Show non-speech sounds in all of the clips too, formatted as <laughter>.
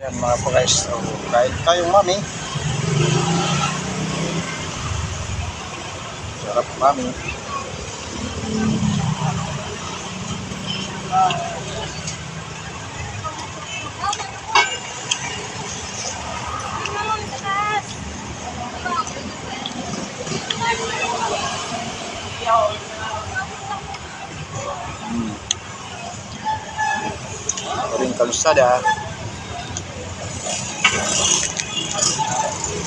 Yan mga guys, so, kahit tayong mami. Sarap mami. Hmm. Ito rin kalusada.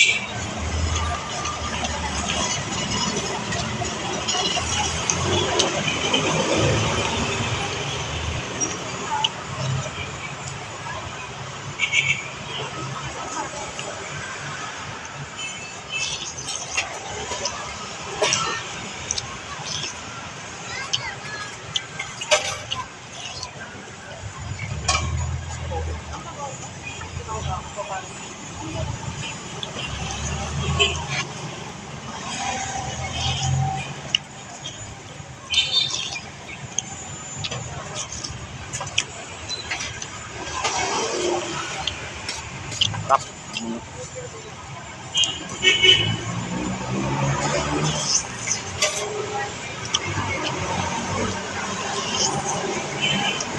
Sarap. Thank you.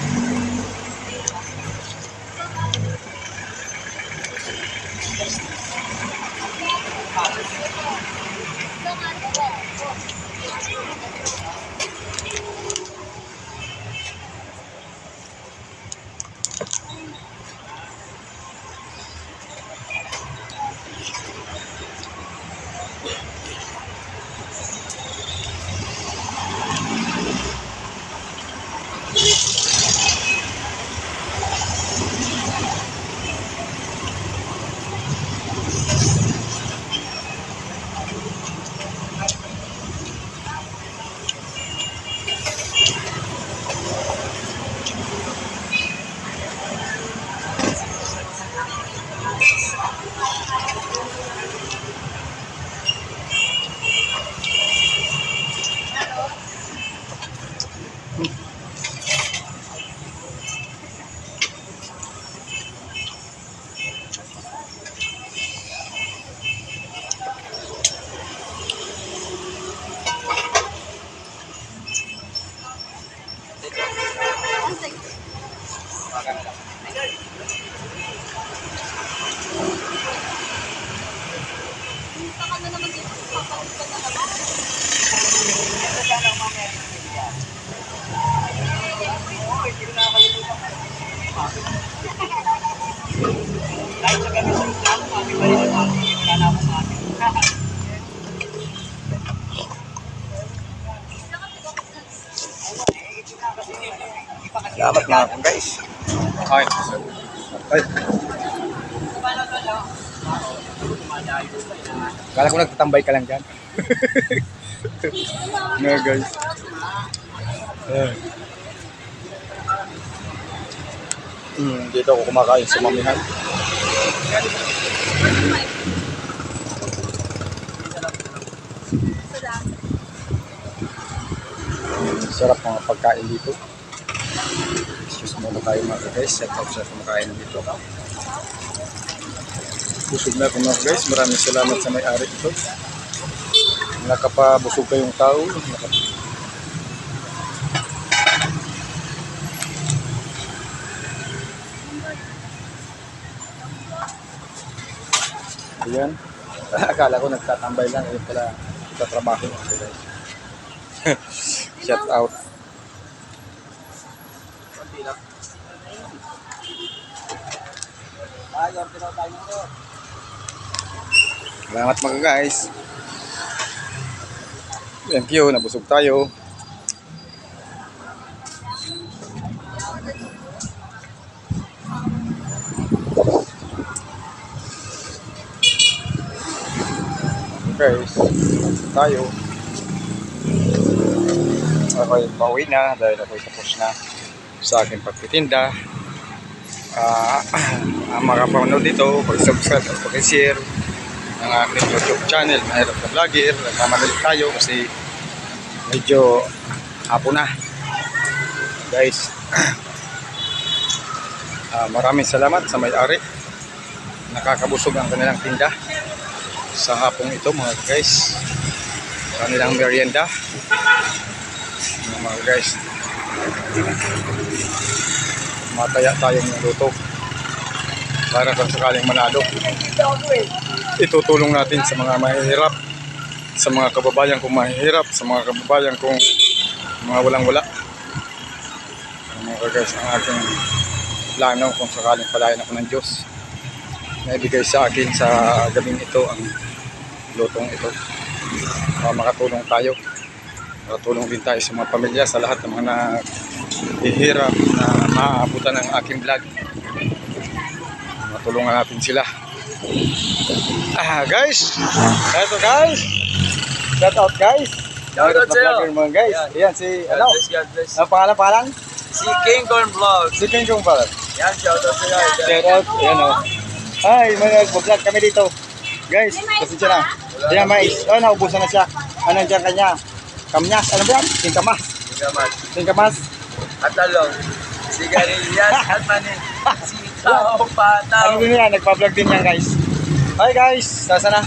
Salamat mga guys. Okay. Ay, Kala ko nagtatambay ka lang dyan. <laughs> Nga guys. Ayan. hmm, dito ako kumakain sa mamihan. Sarap mga pagkain dito. Excuse mo tayo mga guys. Set up sa kumakain dito. Busog na ako mga guys. Maraming salamat sa may-ari ito. Nakapabusog kayong tao. Nakap Ayan. <laughs> Akala ko nagtatambay lang. Ayun pala. Itatrabaho mga guys. <laughs> Shout out. Salamat mga guys. Thank you. Nabusog tayo. Guys, tayo. Ako'y pauwi na dahil ako'y tapos na sa aking pagtitinda. Ah, <clears throat> ang dito, pag-subscribe at pag-share ng aking YouTube channel, Mahirap na Vlogger. Nagmamadali tayo kasi medyo hapon na. Guys, <clears throat> ah, maraming salamat sa may-ari. Nakakabusog ang kanilang tinda sa hapong ito mga guys. Kanilang merienda. Mga guys, mataya tayong luto para kung sakaling manalo. Itutulong natin sa mga mahihirap, sa mga kababayan kong mahihirap, sa mga kababayan kong mga walang-wala. Mga guys, ang aking plano kung sakaling palayan ako ng Diyos na ibigay sa akin sa gabing ito ang lutong ito. Uh, makatulong tayo. Makatulong din tayo sa mga pamilya, sa lahat ng mga nahihirap na maaabutan ng aking vlog. Matulungan natin sila. Ah, guys! Ito guys! Shout out guys! Shout out sa'yo. Mga guys. Ayan si, ano? God bless, God bless. Ang pangalan pangalan? Si King Corn Vlog. Si King Kong pala. Yan, shoutout sa'yo. Shout out. Ayan o. Hi, mga nag-vlog kami dito. Guys, pasensya na. Yan, mais. Oh, naubusan na siya. Ano dyan kanya? Kamyas. Ano ba yan? Singkamas. Gamat. Singkamas. At talong. Sigarilyas <laughs> at manin. Sitaw, Ano pataw. din yan? Nagpa-vlog din yan, guys. Hi, guys. Sasa na?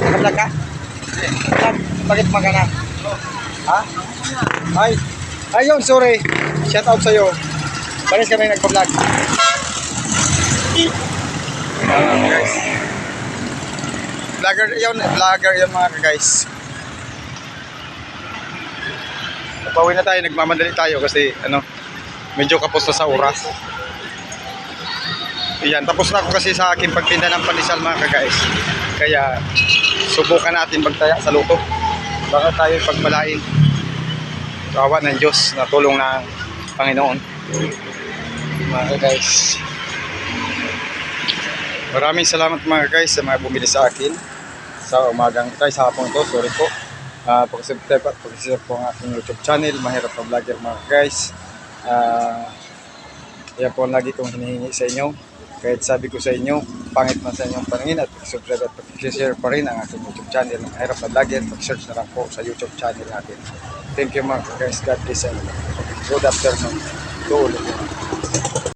Naka-vlog ka? Vlog. Bakit mga na? Ha? Hi. Ayun, sorry. Shout out sa'yo. Balis kami nagpa-vlog. Vlogger yun, vlogger yun mga guys. Pauwi na tayo, nagmamadali tayo kasi ano, medyo kapos na sa oras. Yan, tapos na ako kasi sa aking pagtinda ng panisal mga guys. Kaya subukan natin magtaya sa luto. Baka tayo pagmalain. Kawa ng Diyos na tulong ng Panginoon. Mga guys. Maraming salamat mga guys sa mga bumili sa akin sa umagang ito, sa hapon ito, sorry po. Uh, pag-subscribe at pag-share po ang aking YouTube channel, Mahirap na Vlogger mga guys. Ah, yan po ang lagi kong hinihingi sa inyo. Kahit sabi ko sa inyo, pangit man sa inyong paningin at pag-subscribe at pag-share pa rin ang aking YouTube channel, Mahirap na Vlogger. Pag-search na lang po sa YouTube channel natin. Thank you mga guys. God bless and good afternoon of you.